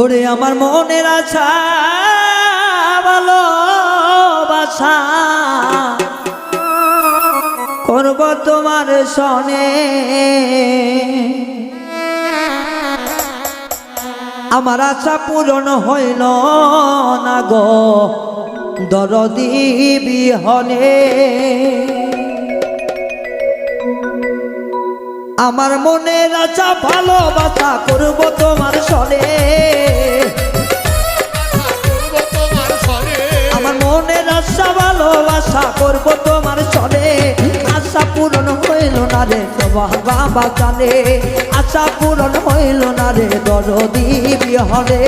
ওরে আমার মনের আশা, ভালোবাসা। করব তোমার সনে। আমার আশা পূরণ হইল না গো, দরদি বিহনে। আমার মনের আশা, ভালোবাসা করব করব তোমার চলে। আশা পূরণ হইল না রে বাবা বাগানে আশা পূরণ হইল না রে দরদি বিহনে।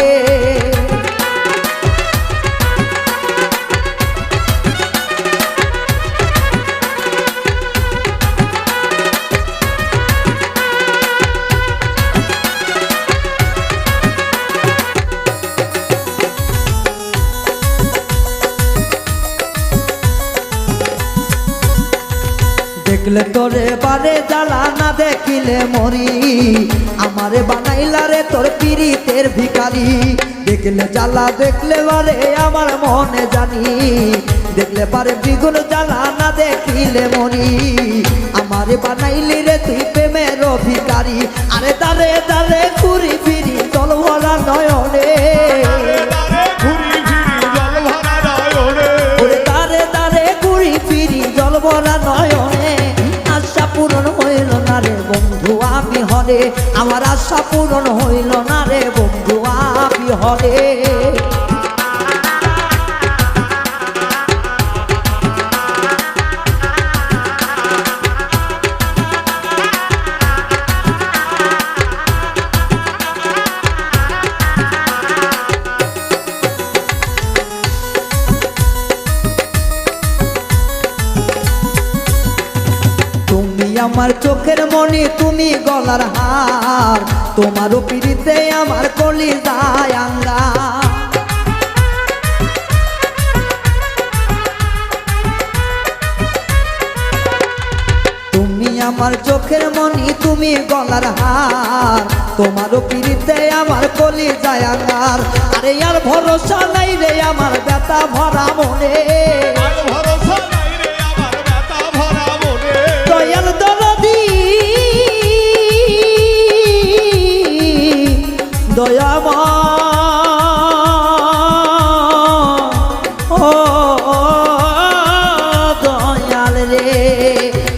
দেখলে তোরে বারে জ্বালা না দেখিলে মরি। আমারে বানাইলা রে তোর পিরিতের ভিখারি। দেখলে জ্বালা দেখলে বারে আমার মনে জানি। দেখলে পারে দ্বিগুণ জ্বালা না দেখিলে মরি। আমারে বানাইলি রে তুই প্রেমের ভিখারি আরে দারে দারে ঘুরি ফিরি চল ভরা নয়নে। ঘুরি ফিরি জল ভরা আমার আশা পূরণ হইল না রে বন্ধু আপি হরে আমার চোখের মনি তুমি গলার হার। তোমারও পিড়িতে আমার কলি যায় আঙ্গা। তুমি আমার চোখের মনি, তুমি গলার হার। তোমারও পিড়িতে আমার কলি যায় আরে আর ভরসা নাই রে আমার ব্যথা ভরা মনে। দয়াম ও দয়াল রে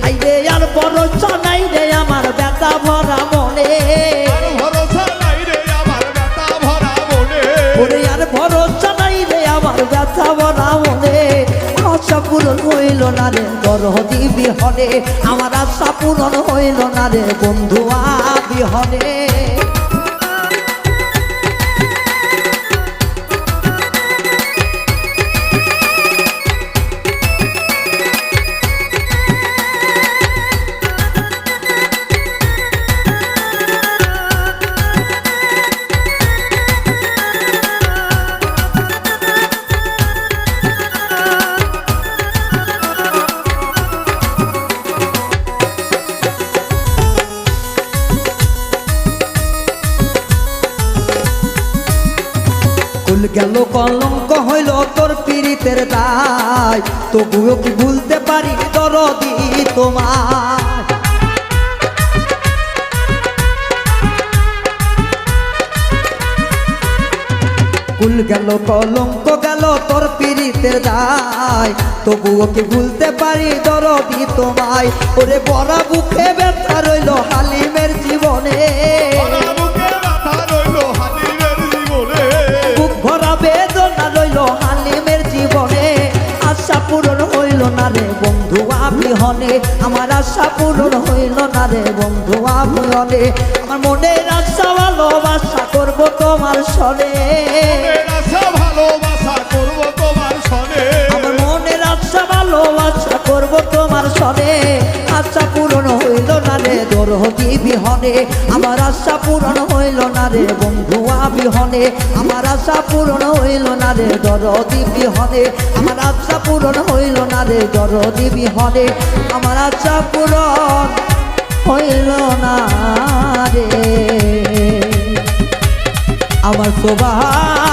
আই রে আর ভরসা নাই রে আমার ব্যথা ভরা মনে। আর ভরসা নাই রে আমার ব্যথা ভরা মনে। ওরে আর ভরসা নাই রে আমার ব্যথা ভরা মনে। আশা পূরণ হইল না রে দরদি বিহনে আমার আশা পূরণ হইল না রে বন্ধু বিহনে কুল গেল, কলঙ্ক হইল তোর পীড়িতের দায়। তবুও কি ভুলতে পারি দরদি তোমার কুল গেল, কলঙ্ক গেল তোর পীড়িতের দায়। তবুও কি ভুলতে পারি দরদি তোমায়? ওরে বড় বুকে না রে বন্ধু আবিহনে আমার আশা পূরণ হইল না রে বন্ধু আবিহনে আমার মনের আশা, ভালোবাসা করব তোমার সনে। রে দরহদি বিহনে, আমার আশা পূরণ হইল না রে বন্ধু বিহনে আমার আশা পূরণ হইল না রে দরদি বিহনে। আমার আশা পূরণ হইল না রে দরদি বিহনে। আমার আশা পূরণ হইল না রে। আমার সোবাহান